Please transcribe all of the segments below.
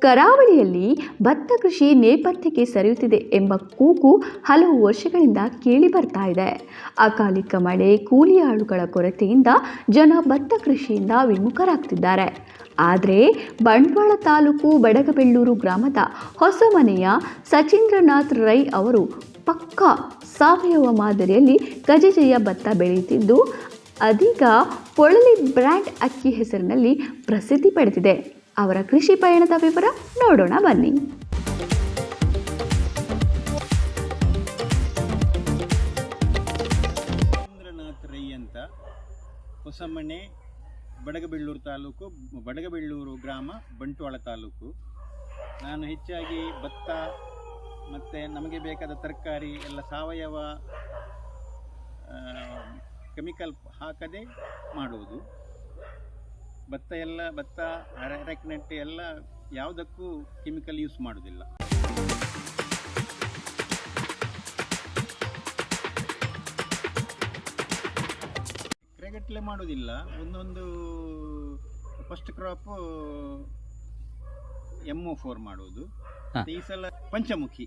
ಕರಾವಳಿಯಲ್ಲಿ ಭತ್ತ ಕೃಷಿ ನೇಪಥ್ಯಕ್ಕೆ ಸರಿಯುತ್ತಿದೆ ಎಂಬ ಕೂಗು ಹಲವು ವರ್ಷಗಳಿಂದ ಕೇಳಿ ಬರ್ತಾ ಇದೆ. ಅಕಾಲಿಕ ಮಳೆ, ಕೂಲಿ ಆಳುಗಳ ಕೊರತೆಯಿಂದ ಜನ ಭತ್ತ ಕೃಷಿಯಿಂದ ವಿಮುಖರಾಗ್ತಿದ್ದಾರೆ. ಆದರೆ ಬಂಟ್ವಾಳ ತಾಲೂಕು ಬಡಗಬೆಳ್ಳೂರು ಗ್ರಾಮದ ಹೊಸಮನೆಯ ಸಚೀಂದ್ರನಾಥ್ ರೈ ಅವರು ಪಕ್ಕಾ ಸಾವಯವ ಮಾದರಿಯಲ್ಲಿ ಗಜಜಯ ಭತ್ತ ಬೆಳೆಯುತ್ತಿದ್ದು, ಅದೀಗ ಪೊಳಲಿ ಬ್ರ್ಯಾಂಡ್ ಅಕ್ಕಿ ಹೆಸರಿನಲ್ಲಿ ಪ್ರಸಿದ್ಧಿ ಪಡೆದಿದೆ. ಅವರ ಕೃಷಿ ಪಯಣದ ವಿವರ ನೋಡೋಣ ಬನ್ನಿ. ರೈ ಅಂತ ಹೊಸಮನೆ, ಬಡಗಬೆಳ್ಳೂರು ತಾಲೂಕು, ಬಡಗಬೆಳ್ಳೂರು ಗ್ರಾಮ, ಬಂಟ್ವಾಳ ತಾಲೂಕು. ನಾನು ಹೆಚ್ಚಾಗಿ ಭತ್ತ ಮತ್ತು ನಮಗೆ ಬೇಕಾದ ತರಕಾರಿ, ಎಲ್ಲ ಸಾವಯವ ಕೆಮಿಕಲ್ ಹಾಕದೆ ಮಾಡುವುದು. ಭತ್ತ ಎಲ್ಲ ಭತ್ತ ಅರೆಕ್ನೆಟ್ ಎಲ್ಲ ಯಾವುದಕ್ಕೂ ಕೆಮಿಕಲ್ ಯೂಸ್ ಮಾಡೋದಿಲ್ಲ. ಎಕರೆಗಟ್ಟಲೆ ಮಾಡೋದಿಲ್ಲ. ಒಂದೊಂದು first crop M O four ಮಾಡೋದು. ಈ ಸಲ ಪಂಚಮುಖಿ.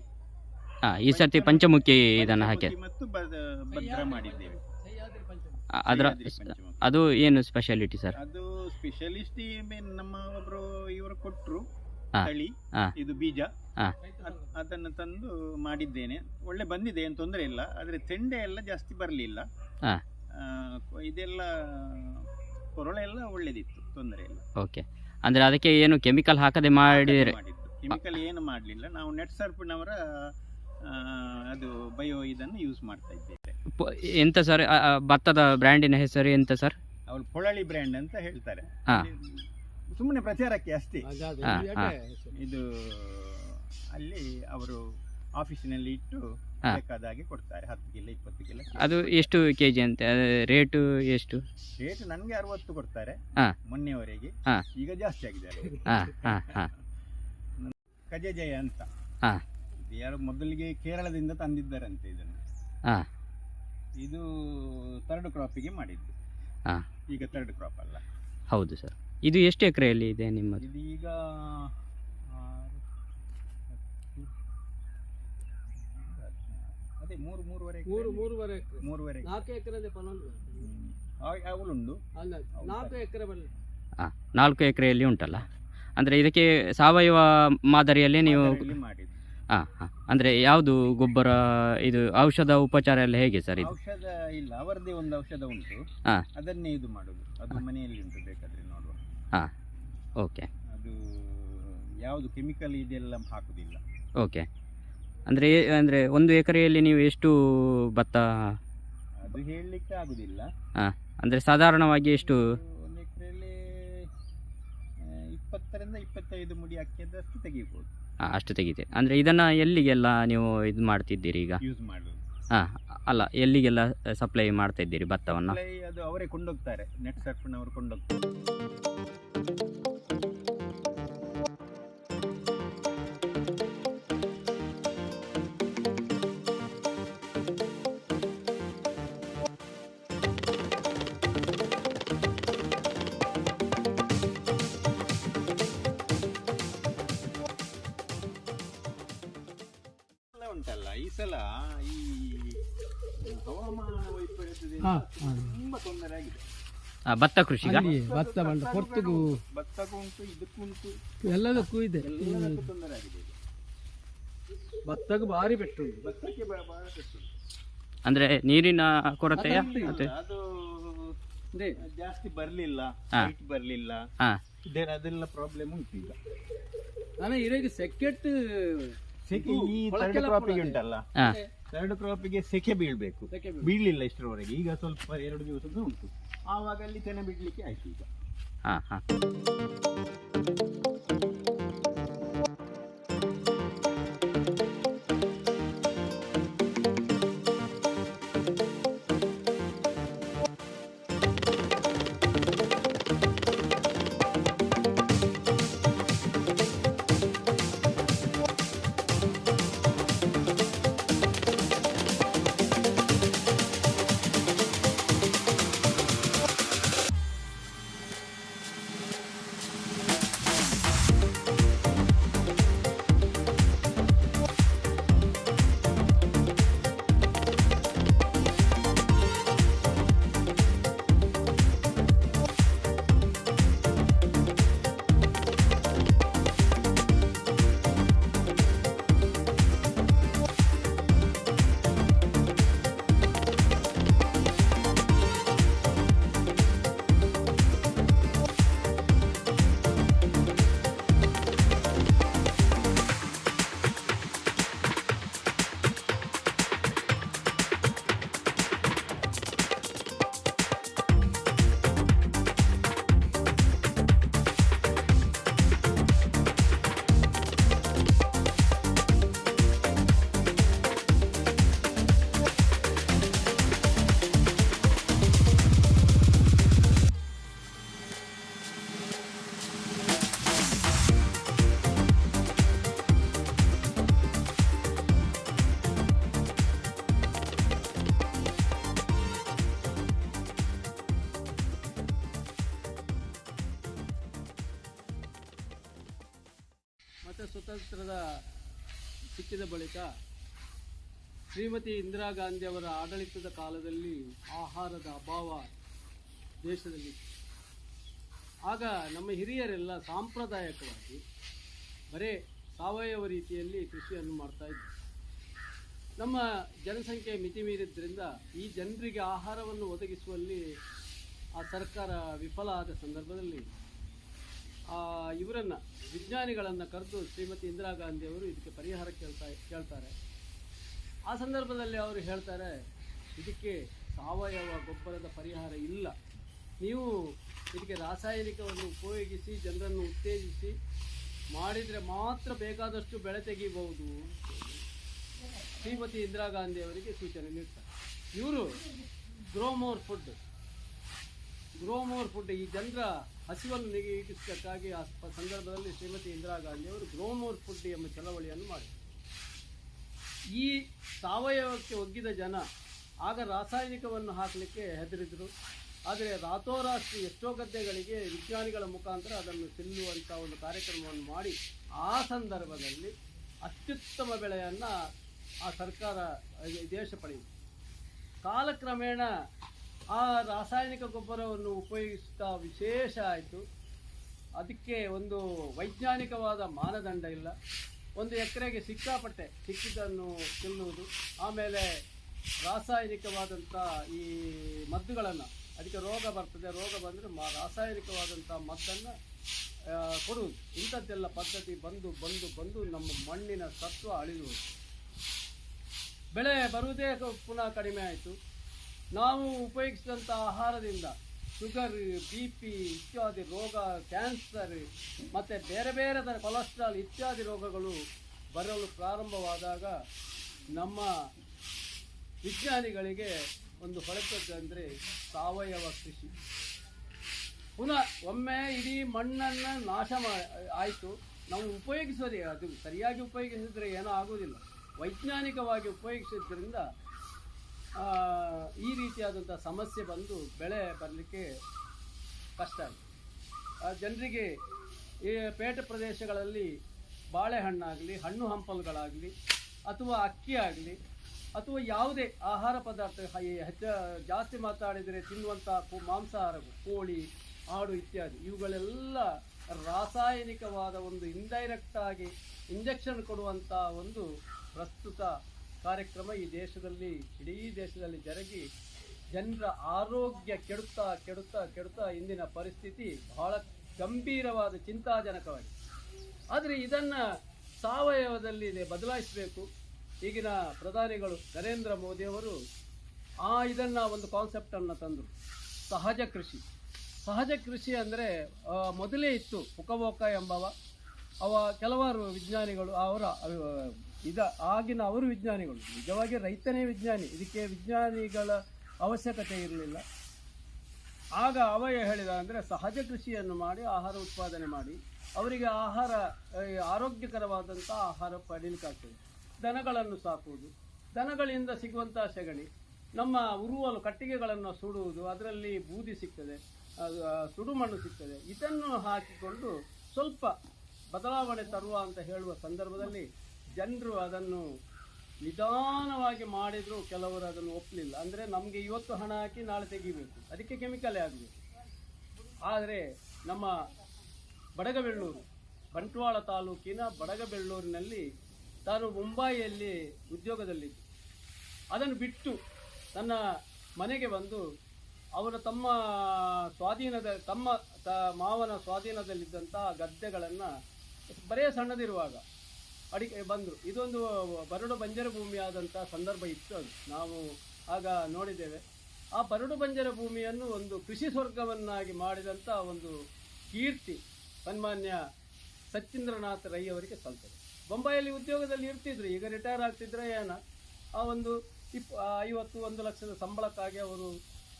ಹಾ ಈ ಸರ್ತಿ ಪಂಚಮುಖಿ ಇದನ್ನು ಹಾಕಿ ಮತ್ತು ಬದ- ಭದ್ರ ಮಾಡಿದ್ದೇವೆ. ಅದರ ಅದು ಏನು ಸ್ಪೆಷಾಲಿಟಿ ಸರ್ ಅದು ಸ್ಪೆಷಲಿಸ್ಟ್ ನಮ್ಮ ಒಬ್ರು ಇವರು ಕೊಟ್ರು. ತಳಿ ಇದು ಬೀಜ. ಅದನ್ನು ತಂದು ಮಾಡಿದ್ದೇನೆ. ಒಳ್ಳೆ ಬಂದಿದೆ ಏನು ತೊಂದರೆ ಇಲ್ಲ. ಆದರೆ ತೆಂಡೆ ಎಲ್ಲ ಜಾಸ್ತಿ ಬರಲಿಲ್ಲ. ಇದೆಲ್ಲ ಕೊರಳೆ ಎಲ್ಲ ಒಳ್ಳೇದಿತ್ತು ತೊಂದರೆ ಇಲ್ಲ. ಓಕೆ. ಅಂದರೆ ಅದಕ್ಕೆ ಏನು ಕೆಮಿಕಲ್ ಹಾಕದೆ ಮಾಡಿದ್ರೆ ಕೆಮಿಕಲ್ ಏನು ಮಾಡಲಿಲ್ಲ. ನಾವು ನೆಟ್ ಸರ್ಪ್ನವರ ಅದು ಬಯೋ ಇದನ್ನು ಯೂಸ್ ಮಾಡ್ತಾ ಇದ್ದೇವೆ. ಎಂತ ಸರ್ ಭತ್ತದ ಬ್ರ್ಯಾಂಡಿನ ಹೆಸರು ಎಂತ ಸರ್ ಅವಳು ಪೊಳಳಿ ಬ್ರ್ಯಾಂಡ್ ಅಂತ ಹೇಳ್ತಾರೆ ಹಾ. ಸುಮ್ಮನೆ ಪ್ರಚಾರಕ್ಕೆ ಅಷ್ಟೇ ಹಾ, ಹಾ. ಇದು ಅಲ್ಲಿ ಅವರು ಆಫೀಸಿನಲ್ಲಿ ಇಟ್ಟು ಹಾ. ಬೇಕಾದ ಹಾಗೆ ಕೊಡ್ತಾರೆ ಹತ್ತು ಕಿಲೋ ಇಪ್ಪತ್ತು ಕಿಲೋ ಅದು ಎಷ್ಟು ಕೆ ಜಿ ಅಂತ ರೇಟು ಎಷ್ಟು ರೇಟ್ ನನಗೆ ಅರವತ್ತು ಕೊಡ್ತಾರೆ ಹಾ. ಮೊನ್ನೆವರೆಗೆ ಹಾ. ಈಗ ಜಾಸ್ತಿ ಆಗಿದೆ ಕಜೆ ಹಾಂ ಹಾಂ ಹಾಂ ಕಜಜಯ ಅಂತ ಹಾ. ಇದು ಯಾರು ಮೊದಲಿಗೆ ಕೇರಳದಿಂದ ತಂದಿದ್ದಾರಂತೆ ಇದನ್ನು ಹಾ. ಇದು ಥರ್ಡ್ ಕ್ರಾಪಿಗೆ ಮಾಡಿದ್ದು ಹಾ. ಈಗ ತರ್ಡ್ ಕ್ರಾಪ್ ಅಲ್ಲ. ಹೌದು ಸರ್ ಇದು ಎಷ್ಟು ಎಕರೆಯಲ್ಲಿ ಇದೆ ನಿಮ್ಮದು? ಇದು ಈಗ ಆರು, ಹತ್ತು, ಅದೇ ಮೂರು ಮೂರುವರೆ ಎಕರೆ ಮೂರು ಮೂರುವರೆ ಎಕರೆ. ಮೂರುವರೆ ಎಕರೆ. ನಾಲ್ಕು ಎಕರೆ ಹ್ಮ್. ಅಲ್ಲ? ನಾಲ್ಕು ಹಾಂ ನಾಲ್ಕು ಎಕರೆಯಲ್ಲಿ ಉಂಟಲ್ಲ. ಅಂದರೆ ಇದಕ್ಕೆ ಸಾವಯವ ಮಾದರಿಯಲ್ಲಿ ನೀವು ಮಾಡಿದ್ದು. ಹಾಂ ಹಾಂ. ಅಂದರೆ ಯಾವುದು ಗೊಬ್ಬರ ಇದು ಔಷಧ ಉಪಚಾರ ಎಲ್ಲ ಹೇಗೆ ಸರ್ ಇದು? ಔಷಧ ಇಲ್ಲ ಅವರದೇ ಒಂದು ಔಷಧ ಉಂಟು. ಹಾ. ಅದನ್ನೇ ಇದು ಮಾಡುದು. ಅದು ಮನೆಯಲ್ಲಿ ಉಂಟು ಬೇಕಾದ್ರೆ ನೋಡುವ. ಓಕೆ. ಅದು ಯಾವುದು ಕೆಮಿಕಲ್ ಇದೆಲ್ಲ ಹಾಕುದಿಲ್ಲ. ಓಕೆ. ಅಂದರೆ ಅಂದರೆ ಒಂದು ಎಕರೆಯಲ್ಲಿ ನೀವು ಎಷ್ಟು ಭತ್ತ? ಅದು ಹೇಳಲಿಕ್ಕೆ ಆಗುದಿಲ್ಲ. ಅಂದರೆ ಸಾಧಾರಣವಾಗಿ ಎಷ್ಟು? ಒಂದು ಎಕರೆಯಲ್ಲಿ ಇಪ್ಪತ್ತರಿಂದ ಇಪ್ಪತ್ತೈದು ಮುಡಿ ಅಕ್ಕಿಯದಷ್ಟು ತೆಗಿಬೋದು ಅಷ್ಟು ತೆಗಿದೆ ಅಂದರೆ ಇದನ್ನು ಎಲ್ಲಿಗೆಲ್ಲ ನೀವು ಇದು ಮಾಡ್ತಿದ್ದೀರಿ ಈಗ? ಯೂಸ್ ಮಾಡೋದು. ಹಾಂ ಅಲ್ಲ ಎಲ್ಲಿಗೆಲ್ಲ ಸಪ್ಲೈ ಮಾಡ್ತಾ ಇದ್ದೀರಿ ಭತ್ತವನ್ನು? ಅದು ಅವರೇ ಕೊಂಡೋಗ್ತಾರೆ. ನೆಟ್ ಸರ್ಫ್ನವರು ಕೊಂಡೋಗ್ತಾರೆ. ಸಲ ಈ ಹವಾಮಾನ ವೈಪರೀತ್ಯದಿಂದ ಹಾ, ತುಂಬಾ ತೊಂದರೆ ಆಗಿದೆ. ಭತ್ತ ಕೃಷಿಗ ಅಲ್ಲಿ ಭತ್ತ ಬಂಡ ಪೊರ್ತುಗು ಭತ್ತಕ್ಕೂ ಉಂಟು ಇದಕ್ಕೂ ಉಂಟು. ಎಲ್ಲದಕ್ಕೂ ಇದೆ. ಎಲ್ಲದಕ್ಕೂ ತೊಂದರೆ ಆಗಿದೆ ಈಗ. ಭತ್ತಕ್ಕೂ ಭಾರಿ ಪೆಟ್ಟು ಭತ್ತಕ್ಕೆ ಬ- ಬಹಳ ಕಷ್ಟ. ಅಂದರೆ ನೀರಿನ ಕೊರತೆ ಅದು ಮತ್ತೆ? ಅದು ಅದೇ. ಜಾಸ್ತಿ ಬರ್ಲಿಲ್ಲ ಹಾ. ಹೈಟ್ ಬರ್ಲಿಲ್ಲ. ಹಾ. ಅದೆಲ್ಲ ಪ್ರಾಬ್ಲಮ್ ಉಂಟು ಈಗ. ನಾನು ಇರೋ ಸೆಕೆಟ್ ಸೆಕೆ ಈ ಥರ್ಡ್ ಕ್ರಾಪಿಗೆ ಉಂಟಲ್ಲ? ಹಾಂ ಥರ್ಡ್ ಕ್ರಾಪಿಗೆ ಸೆಕೆ ಬೀಳ್ಬೇಕು. ಸೆಕೆ ಬೀಳ್ಬೇಕು. ಬೀಳಲಿಲ್ಲ ಇಷ್ಟರವರೆಗೆ. ಈಗ ಸ್ವಲ್ಪ ಎರಡು ದಿವಸದ್ದು ಉಂಟು. ಆವಾಗ ಅಲ್ಲಿ ತೆನೆ ಬಿಡ್ಲಿಕ್ಕೆ ಆಯ್ತು ಈಗ. ಹಾ ಹಾಂ. ಬಳಿಕ ಶ್ರೀಮತಿ ಇಂದಿರಾ ಗಾಂಧಿ ಅವರ ಆಡಳಿತದ ಕಾಲದಲ್ಲಿ ಆಹಾರದ ಅಭಾವ ದೇಶದಲ್ಲಿ ಆಗ ನಮ್ಮ ಹಿರಿಯರೆಲ್ಲ ಸಾಂಪ್ರದಾಯಿಕವಾಗಿ ಬರೇ ಸಾವಯವ ರೀತಿಯಲ್ಲಿ ಕೃಷಿಯನ್ನು ಮಾಡ್ತಾ ಇದ್ದರು. ನಮ್ಮ ಜನಸಂಖ್ಯೆ ಮಿತಿ ಮೀರಿದ್ದರಿಂದ ಈ ಜನರಿಗೆ ಆಹಾರವನ್ನು ಒದಗಿಸುವಲ್ಲಿ ಆ ಸರ್ಕಾರ ವಿಫಲ ಆದ ಸಂದರ್ಭದಲ್ಲಿ ಇವರನ್ನ ವಿಜ್ಞಾನಿಗಳನ್ನು ಕರೆದು ಶ್ರೀಮತಿ ಇಂದಿರಾ ಗಾಂಧಿ ಅವರು ಇದಕ್ಕೆ ಪರಿಹಾರ ಕೇಳ್ತಾ ಕೇಳ್ತಾರೆ. ಆ ಸಂದರ್ಭದಲ್ಲಿ ಅವರು ಹೇಳ್ತಾರೆ, ಇದಕ್ಕೆ ಸಾವಯವ ಗೊಬ್ಬರದ ಪರಿಹಾರ ಇಲ್ಲ. ನೀವು ಇದಕ್ಕೆ ರಾಸಾಯನಿಕವನ್ನು ಉಪಯೋಗಿಸಿ, ಜನರನ್ನು ಉತ್ತೇಜಿಸಿ, ಮಾಡಿದರೆ ಮಾತ್ರ ಬೇಕಾದಷ್ಟು ಬೆಳೆ ತೆಗಿಬಹುದು. ಶ್ರೀಮತಿ ಇಂದಿರಾ ಗಾಂಧಿ ಅವರಿಗೆ ಸೂಚನೆ ನೀಡ್ತಾರೆ. ಇವರು ಗ್ರೋಮೋರ್ ಫುಡ್. ಗ್ರೋಮೋರ್ ಫುಡ್ ಈ ಜನರ ಹಸಿವನ್ನು ನೀಗಿಸಬೇಕಾಗಿ ಆ ಸಂದರ್ಭದಲ್ಲಿ ಶ್ರೀಮತಿ ಇಂದಿರಾ ಗಾಂಧಿಯವರು ಗ್ರೋಮೋರ್ ಫುಡ್ ಎಂಬ ಚಳವಳಿಯನ್ನು ಮಾಡಿದರು. ಈ ಸಾವಯವಕ್ಕೆ ಒಗ್ಗಿದ ಜನ ಆಗ ರಾಸಾಯನಿಕವನ್ನು ಹಾಕಲಿಕ್ಕೆ ಹೆದರಿದರು. ಆದರೆ ರಾತೋರಾತ್ರಿ ಎಷ್ಟೋ ಗದ್ದೆಗಳಿಗೆ ವಿಜ್ಞಾನಿಗಳ ಮುಖಾಂತರ ಅದನ್ನು ತಿನ್ನುವಂಥ ಒಂದು ಕಾರ್ಯಕ್ರಮವನ್ನು ಮಾಡಿ ಆ ಸಂದರ್ಭದಲ್ಲಿ ಅತ್ಯುತ್ತಮ ಬೆಳೆಯನ್ನು ಆ ಸರ್ಕಾರ ದೇಶ ಪಡೆಯಿತು. ಕಾಲಕ್ರಮೇಣ ಆ ರಾಸಾಯನಿಕ ಗೊಬ್ಬರವನ್ನು ಉಪಯೋಗಿಸುತ್ತಾ ವಿಶೇಷ ಆಯಿತು. ಅದಕ್ಕೆ ಒಂದು ವೈಜ್ಞಾನಿಕವಾದ ಮಾನದಂಡ ಇಲ್ಲ. ಒಂದು ಎಕರೆಗೆ ಸಿಕ್ಕಾಪಟ್ಟೆ ಸಿಕ್ಕಿದ್ದನ್ನು ತಿನ್ನುವುದು. ಆಮೇಲೆ ರಾಸಾಯನಿಕವಾದಂಥ ಈ ಮದ್ದುಗಳನ್ನು, ಅದಕ್ಕೆ ರೋಗ ಬರ್ತದೆ, ರೋಗ ಬಂದರೆ ಮಾ ರಾಸಾಯನಿಕವಾದಂಥ ಮದ್ದನ್ನು ಕೊಡುವುದು. ಇಂಥದ್ದೆಲ್ಲ ಪದ್ಧತಿ ಬಂದು ಬಂದು ಬಂದು ನಮ್ಮ ಮಣ್ಣಿನ ಸತ್ವ ಅಳಿಯುವುದು. ಬೆಳೆ ಬರುವುದೇ ಪುನಃ ಕಡಿಮೆ ಆಯಿತು. ನಾವು ಉಪಯೋಗಿಸಿದಂಥ ಆಹಾರದಿಂದ ಶುಗರ್ ಬಿ ಪಿ ಇತ್ಯಾದಿ ರೋಗ ಕ್ಯಾನ್ಸರ್ ಮತ್ತು ಬೇರೆ ಬೇರೆ ಥರ ಕೊಲೆಸ್ಟ್ರಾಲ್ ಇತ್ಯಾದಿ ರೋಗಗಳು ಬರಲು ಪ್ರಾರಂಭವಾದಾಗ ನಮ್ಮ ವಿಜ್ಞಾನಿಗಳಿಗೆ ಒಂದು ಹೊರತದ್ದಂದರೆ ಸಾವಯವ ಕೃಷಿ. ಪುನಃ ಒಮ್ಮೆ ಇಡೀ ಮಣ್ಣನ್ನು ನಾಶ ಮಾ ಆಯಿತು. ನಾವು ಉಪಯೋಗಿಸೋದೇ ಅದು. ಸರಿಯಾಗಿ ಉಪಯೋಗಿಸಿದ್ರೆ ಏನೂ ಆಗೋದಿಲ್ಲ ವೈಜ್ಞಾನಿಕವಾಗಿ ಉಪಯೋಗಿಸಿದ್ರಿಂದ ಆ, ಈ ರೀತಿಯಾದಂಥ ಸಮಸ್ಯೆ ಬಂದು ಬೆಳೆ ಬರಲಿಕ್ಕೆ ಕಷ್ಟ ಆಯಿತು. ಆ, ಜನರಿಗೆ ಈ ಪೇಟೆ ಪ್ರದೇಶಗಳಲ್ಲಿ ಬಾಳೆಹಣ್ಣಾಗಲಿ ಹಣ್ಣು ಹಂಪಲುಗಳಾಗಲಿ ಅಥವಾ ಅಕ್ಕಿ ಆಗಲಿ ಅಥವಾ ಯಾವುದೇ ಆಹಾರ ಪದಾರ್ಥ ಹೆಚ್ಚು ಜಾಸ್ತಿ ಮಾತಾಡಿದರೆ ತಿನ್ನುವಂಥ ಮಾಂಸಾಹಾರಗಳು ಕೋಳಿ ಆಡು ಇತ್ಯಾದಿ ಇವುಗಳೆಲ್ಲ ರಾಸಾಯನಿಕವಾದ ಒಂದು ಇಂಡೈರೆಕ್ಟಾಗಿ ಇಂಜೆಕ್ಷನ್ ಕೊಡುವಂಥ ಒಂದು ಪ್ರಸ್ತುತ ಕಾರ್ಯಕ್ರಮ ಈ ದೇಶದಲ್ಲಿ, ಇಡೀ ದೇಶದಲ್ಲಿ ಜರುಗಿ, ಜನರ ಆರೋಗ್ಯ ಕೆಡುತ್ತಾ ಕೆಡುತ್ತಾ ಕೆಡುತ್ತಾ ಇಂದಿನ ಪರಿಸ್ಥಿತಿ ಬಹಳ ಗಂಭೀರವಾದ, ಚಿಂತಾಜನಕವಾಗಿದೆ. ಆದರೆ ಇದನ್ನು ಸಾವಯವದಲ್ಲಿ ಬದಲಾಯಿಸಬೇಕು. ಈಗಿನ ಪ್ರಧಾನಿಗಳು ನರೇಂದ್ರ ಮೋದಿಯವರು ಆ ಇದನ್ನು ಒಂದು ಕಾನ್ಸೆಪ್ಟನ್ನು ತಂದರು. ಸಹಜ ಕೃಷಿ. ಸಹಜ ಕೃಷಿ ಅಂದರೆ ಮೊದಲೇ ಇತ್ತು ಪುಕಬೋಕ ಎಂಬವ. ಅವ ಕೆಲವಾರು ವಿಜ್ಞಾನಿಗಳು, ಅವರ ಅವ- ಇದ ಆಗಿನ ಅವರು ವಿಜ್ಞಾನಿಗಳು. ನಿಜವಾಗಿ ರೈತನೇ ವಿಜ್ಞಾನಿ. ಇದಕ್ಕೆ ವಿಜ್ಞಾನಿಗಳ ಅವಶ್ಯಕತೆ ಇರಲಿಲ್ಲ. ಆಗ ಅವ ಹೇಳಿದ ಅಂದರೆ ಸಹಜ ಕೃಷಿಯನ್ನು ಮಾಡಿ, ಆಹಾರ ಉತ್ಪಾದನೆ ಮಾಡಿ. ಅವರಿಗೆ ಆಹಾರ ಆರೋಗ್ಯಕರವಾದಂಥ ಆಹಾರ ಪಡೀಲಿಕ್ಕಾಗ್ತದೆ ದನಗಳನ್ನು ಸಾಕುವುದು. ದನಗಳಿಂದ ಸಿಗುವಂಥ ಸೆಗಣಿ. ನಮ್ಮ ಉರುವಲು ಕಟ್ಟಿಗೆಗಳನ್ನು ಸುಡುವುದು. ಅದರಲ್ಲಿ ಬೂದಿ ಸಿಗ್ತದೆ. ಸುಡುಮಣ್ಣು ಸಿಗ್ತದೆ. ಇದನ್ನು ಹಾಕಿಕೊಂಡು ಸ್ವಲ್ಪ ಬದಲಾವಣೆ ತರುವ ಅಂತ ಹೇಳುವ ಸಂದರ್ಭದಲ್ಲಿ ಜನರು ಅದನ್ನು ನಿಧಾನವಾಗಿ ಮಾಡಿದರೂ ಕೆಲವರು ಅದನ್ನು ಒಪ್ಪಲಿಲ್ಲ. ಅಂದರೆ ನಮಗೆ ಇವತ್ತು ಹಣ ಹಾಕಿ ನಾಳೆ ತೆಗಿಬೇಕು. ಅದಕ್ಕೆ ಕೆಮಿಕಲೇ ಆಗಬೇಕು. ಆದರೆ ನಮ್ಮ ಬಡಗಬೆಳ್ಳೂರು, ಬಂಟ್ವಾಳ ತಾಲೂಕಿನ ಬಡಗಬೆಳ್ಳೂರಿನಲ್ಲಿ ತಾನು ಮುಂಬಾಯಿಯಲ್ಲಿ ಉದ್ಯೋಗದಲ್ಲಿದ್ದು. ಅದನ್ನು ಬಿಟ್ಟು ತನ್ನ ಮನೆಗೆ ಬಂದು ಅವರ ತಮ್ಮ ಸ್ವಾಧೀನದ, ತಮ್ಮ ತ, ಮಾವನ ಸ್ವಾಧೀನದಲ್ಲಿದ್ದಂಥ ಗದ್ದೆಗಳನ್ನು ಬರೇ ಸಣ್ಣದಿರುವಾಗ ಅಡಿಕೆ ಬಂದರು. ಇದೊಂದು ಬರಡು ಬಂಜರ ಭೂಮಿಯಾದಂಥ ಸಂದರ್ಭ ಇತ್ತು ಅದು. ನಾವು ಆಗ ನೋಡಿದ್ದೇವೆ. ಆ ಬರಡು ಬಂಜರ ಭೂಮಿಯನ್ನು ಒಂದು ಕೃಷಿ ಸ್ವರ್ಗವನ್ನಾಗಿ ಮಾಡಿದಂಥ ಒಂದು ಕೀರ್ತಿ ಸನ್ಮಾನ್ಯ ಸಚ್ಚಿಂದ್ರನಾಥ್ ರೈ ಅವರಿಗೆ ಸಲ್ತದೆ ಬೊಂಬಾಯಲ್ಲಿ ಉದ್ಯೋಗದಲ್ಲಿ ಇರ್ತಿದ್ರು. ಈಗ ರಿಟೈರ್ ಆಗ್ತಿದ್ರೆ ಏನ? ಆ ಒಂದು ಇಪ್ ಐವತ್ತು, ಒಂದು ಲಕ್ಷದ ಸಂಬಳಕ್ಕಾಗಿ ಅವರು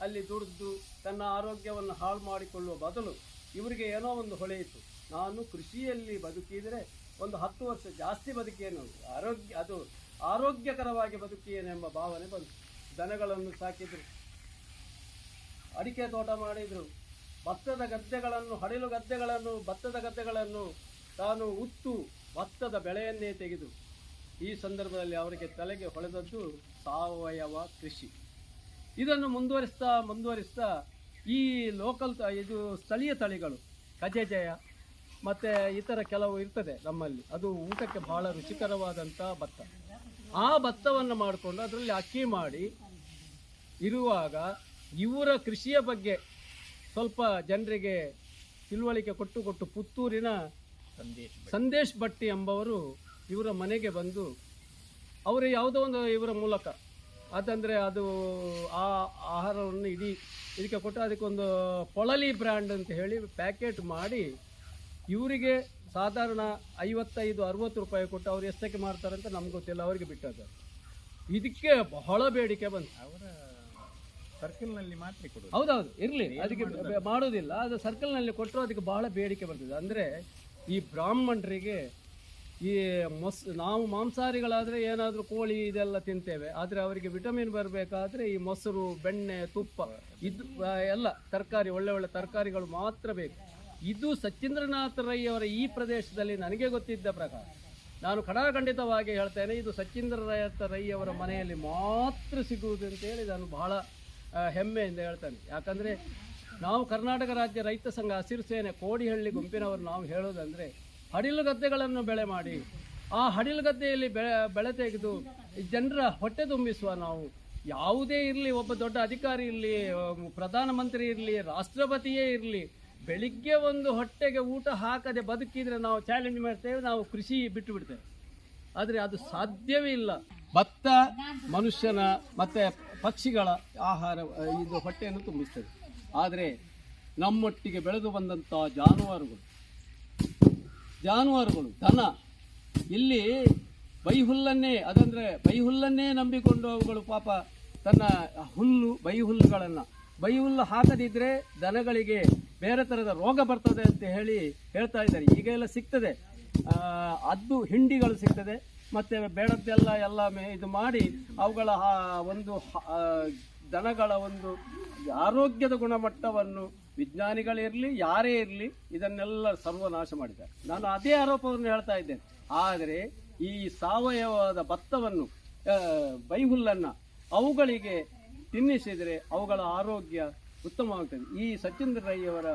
ಅಲ್ಲಿ ದುಡಿದು ತನ್ನ ಆರೋಗ್ಯವನ್ನು ಹಾಳು ಮಾಡಿಕೊಳ್ಳುವ ಬದಲು ಇವರಿಗೆ ಏನೋ ಒಂದು ಹೊಳೆಯಿತು ನಾನು ಕೃಷಿಯಲ್ಲಿ ಬದುಕಿದರೆ ಒಂದು ಹತ್ತು ವರ್ಷ ಜಾಸ್ತಿ ಬದುಕೇನು? ಆರೋಗ್ಯ, ಅದು ಆರೋಗ್ಯಕರವಾಗಿ ಬದುಕಿಯೇನೆಂಬ ಭಾವನೆ ಬಂತು. ದನಗಳನ್ನು ಸಾಕಿದರು, ಅಡಿಕೆ ತೋಟ ಮಾಡಿದರು, ಭತ್ತದ ಗದ್ದೆಗಳನ್ನು, ಹಡಿಲು ಗದ್ದೆಗಳನ್ನು, ಭತ್ತದ ಗದ್ದೆಗಳನ್ನು ತಾನು ಉತ್ತು ಭತ್ತದ ಬೆಳೆಯನ್ನೇ ತೆಗೆದು ಈ ಸಂದರ್ಭದಲ್ಲಿ ಅವರಿಗೆ ತಲೆಗೆ ಹೊಳೆದದ್ದು ಸಾವಯವ ಕೃಷಿ. ಇದನ್ನು ಮುಂದುವರಿಸ್ತಾ ಮುಂದುವರಿಸ್ತಾ ಈ ಲೋಕಲ್ ಇದು ಸ್ಥಳೀಯ ತಳಿಗಳು ಕಜೆಜಯ ಮತ್ತು ಇತರ ಕೆಲವು ಇರ್ತದೆ ನಮ್ಮಲ್ಲಿ. ಅದು ಊಟಕ್ಕೆ ಬಹಳ ರುಚಿಕರವಾದಂಥ ಭತ್ತ. ಆ ಭತ್ತವನ್ನು ಮಾಡಿಕೊಂಡು ಅದರಲ್ಲಿ ಅಕ್ಕಿ ಮಾಡಿ ಇರುವಾಗ ಇವರ ಕೃಷಿಯ ಬಗ್ಗೆ ಸ್ವಲ್ಪ ಜನರಿಗೆ ತಿಳುವಳಿಕೆ ಕೊಟ್ಟು ಕೊಟ್ಟು ಪುತ್ತೂರಿನ ಸಂದೇಶ್ ಸಂದೇಶ್ ಭಟ್ಟಿ ಎಂಬವರು ಇವರ ಮನೆಗೆ ಬಂದು ಅವರು ಯಾವುದೋ ಒಂದು ಇವರ ಮೂಲಕ ಅದಂದರೆ ಅದು ಆ ಆಹಾರವನ್ನು ಇಡೀ ಇದಕ್ಕೆ ಕೊಟ್ಟು ಅದಕ್ಕೊಂದು ಪೊಳಲಿ ಬ್ರ್ಯಾಂಡ್ ಅಂತ ಹೇಳಿ ಪ್ಯಾಕೆಟ್ ಮಾಡಿ ಇವರಿಗೆ ಸಾಧಾರಣ ಐವತ್ತೈದು ಅರವತ್ತು ರೂಪಾಯಿ ಕೊಟ್ಟು ಅವ್ರು ಎಷ್ಟಕ್ಕೆ ಮಾರ್ತಾರೆ ಅಂತ ನಮ್ಗೆ ಗೊತ್ತಿಲ್ಲ ಅವರಿಗೆ ಬಿಟ್ಟದ್ದು ಇದಕ್ಕೆ ಬಹಳ ಬೇಡಿಕೆ ಬಂತು. ಅವರ ಸರ್ಕಲ್ನಲ್ಲಿ ಮಾತ್ರ ಕೊಡೋದು. ಹೌದೌದು ಇರಲಿ ಅದಕ್ಕೆ ಮಾಡೋದಿಲ್ಲ ಅದು ಸರ್ಕಲ್ನಲ್ಲಿ ಕೊಟ್ಟರು ಅದಕ್ಕೆ ಬಹಳ ಬೇಡಿಕೆ ಬರ್ತದೆ. ಅಂದರೆ ಈ ಬ್ರಾಹ್ಮಣರಿಗೆ ಈ ಮೊಸ್ ನಾವು ಮಾಂಸಾಹಾರಿಗಳಾದರೆ ಏನಾದರೂ ಕೋಳಿ ಇದೆಲ್ಲ ತಿಂತೇವೆ ಆದರೆ ಅವರಿಗೆ ವಿಟಮಿನ್ ಬರಬೇಕಾದ್ರೆ ಈ ಮೊಸರು ಬೆಣ್ಣೆ ತುಪ್ಪ ಇದು ಎಲ್ಲ ತರಕಾರಿ ಒಳ್ಳೆ ಒಳ್ಳೆ ತರಕಾರಿಗಳು ಮಾತ್ರ ಬೇಕು. ಇದು ಸಚೀಂದ್ರನಾಥ ರೈ ಅವರ ಈ ಪ್ರದೇಶದಲ್ಲಿ ನನಗೆ ಗೊತ್ತಿದ್ದ ಪ್ರಕಾರ. ನಾನು ಖಡಾಖಂಡಿತವಾಗಿ ಹೇಳ್ತೇನೆ, ಇದು ಸಚೀಂದ್ರನಾಥ ರೈ ಅವರ ಮನೆಯಲ್ಲಿ ಮಾತ್ರ ಸಿಗುವುದು ಅಂತೇಳಿ ನಾನು ಬಹಳ ಹೆಮ್ಮೆಯಿಂದ ಹೇಳ್ತೇನೆ. ಯಾಕಂದರೆ ನಾವು ಕರ್ನಾಟಕ ರಾಜ್ಯ ರೈತ ಸಂಘ ಹಸಿರು ಸೇನೆ ಕೋಡಿಹಳ್ಳಿ ಗುಂಪಿನವರು ನಾವು ಹೇಳೋದಂದರೆ, ಹಡಿಲು ಗದ್ದೆಗಳನ್ನು ಬೆಳೆ ಮಾಡಿ, ಆ ಹಡಿಲು ಗದ್ದೆಯಲ್ಲಿ ಬೆಳೆ ಬೆಳೆ ತೆಗೆದು ಜನರ ಹೊಟ್ಟೆ ತುಂಬಿಸುವ ನಾವು ಯಾವುದೇ ಇರಲಿ, ಒಬ್ಬ ದೊಡ್ಡ ಅಧಿಕಾರಿ ಇರಲಿ, ಪ್ರಧಾನಮಂತ್ರಿ ಇರಲಿ, ರಾಷ್ಟ್ರಪತಿಯೇ ಇರಲಿ ಬೆಳಿಗ್ಗೆ ಒಂದು ಹೊಟ್ಟೆಗೆ ಊಟ ಹಾಕದೆ ಬದುಕಿದರೆ ನಾವು ಚಾಲೆಂಜ್ ಮಾಡ್ತೇವೆ, ನಾವು ಕೃಷಿ ಬಿಟ್ಟು ಬಿಡ್ತೇವೆ. ಆದರೆ ಅದು ಸಾಧ್ಯವೇ ಇಲ್ಲ. ಭತ್ತ, ಮನುಷ್ಯನ ಮತ್ತು ಪಕ್ಷಿಗಳ ಆಹಾರ, ಇದು ಹೊಟ್ಟೆಯನ್ನು ತುಂಬಿಸ್ತದೆ. ಆದರೆ ನಮ್ಮೊಟ್ಟಿಗೆ ಬೆಳೆದು ಬಂದಂಥ ಜಾನುವಾರುಗಳು ಜಾನುವಾರುಗಳು, ದನ, ಇಲ್ಲಿ ಬೈಹುಲ್ಲನ್ನೇ, ಅದಂದರೆ ಬೈಹುಲ್ಲನ್ನೇ ನಂಬಿಕೊಂಡು ಅವುಗಳು ಪಾಪ ತನ್ನ ಹುಲ್ಲು, ಬೈಹುಲ್ಲುಗಳನ್ನು. ಬೈಹುಲ್ಲು ಹಾಕದಿದ್ದರೆ ದನಗಳಿಗೆ ಬೇರೆ ಥರದ ರೋಗ ಬರ್ತದೆ ಅಂತ ಹೇಳಿ ಹೇಳ್ತಾ ಇದ್ದಾರೆ. ಈಗ ಎಲ್ಲ ಸಿಗ್ತದೆ. ಅದು ಹಿಂಡಿಗಳು ಸಿಗ್ತದೆ. ಮತ್ತು ಬೇಡದ್ದೆಲ್ಲ ಎಲ್ಲ ಇದು ಮಾಡಿ ಅವುಗಳ ಒಂದು ದನಗಳ ಒಂದು ಆರೋಗ್ಯದ ಗುಣಮಟ್ಟವನ್ನು ವಿಜ್ಞಾನಿಗಳಿರಲಿ ಯಾರೇ ಇರಲಿ, ಇದನ್ನೆಲ್ಲ ಸರ್ವನಾಶ ಮಾಡಿದ್ದಾರೆ. ನಾನು ಅದೇ ಆರೋಪವನ್ನು ಹೇಳ್ತಾ ಇದ್ದೇನೆ. ಆದರೆ ಈ ಸಾವಯವದ ಭತ್ತವನ್ನು ಬೈಹುಲ್ಲನ್ನು ಅವುಗಳಿಗೆ ತಿನ್ನಿಸಿದರೆ ಅವುಗಳ ಆರೋಗ್ಯ ಉತ್ತಮವಾಗ್ತದೆ. ಈ ಸತ್ಯೇಂದ್ರ ರೈಯವರ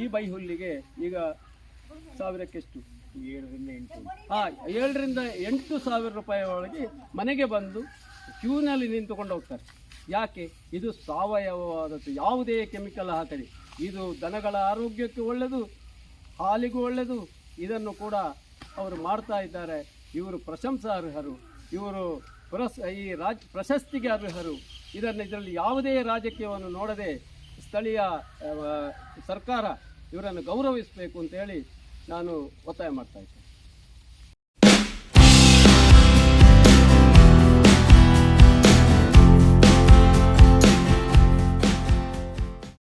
ಈ ಬೈಹುಲ್ಲಿಗೆ ಈಗ ಸಾವಿರಕ್ಕೆಷ್ಟು? ಏಳರಿಂದ ಎಂಟು. ಹಾಂ ಏಳರಿಂದ ಎಂಟು ಸಾವಿರ ರೂಪಾಯಿ ಒಳಗೆ ಮನೆಗೆ ಬಂದು ಕ್ಯೂನಲ್ಲಿ ನಿಂತುಕೊಂಡು ಹೋಗ್ತಾರೆ. ಯಾಕೆ? ಇದು ಸಾವಯವವಾದದ್ದು. ಯಾವುದೇ ಕೆಮಿಕಲ್ ಹಾಕದೆ ಇದು ದನಗಳ ಆರೋಗ್ಯಕ್ಕೆ ಒಳ್ಳೆಯದು ಹಾಲಿಗೂ ಒಳ್ಳೆಯದು ಇದನ್ನು ಕೂಡ ಅವರು ಮಾಡ್ತಾ ಇದ್ದಾರೆ. ಇವರು ಪ್ರಶಂಸಾರ್ಹರು. ಇವರು ಪುರಸ್ ಈ ರಾಜ್ ಪ್ರಶಸ್ತಿಗೆ ಅರ್ಹರು. ಇದನ್ನು ಇದರಲ್ಲಿ ಯಾವುದೇ ರಾಜಕೀಯವನ್ನು ನೋಡದೆ ಸ್ಥಳೀಯ ಸರ್ಕಾರ ಇವರನ್ನು ಗೌರವಿಸಬೇಕು ಅಂತೇಳಿ ನಾನು ಒತ್ತಾಯ ಮಾಡ್ತಾ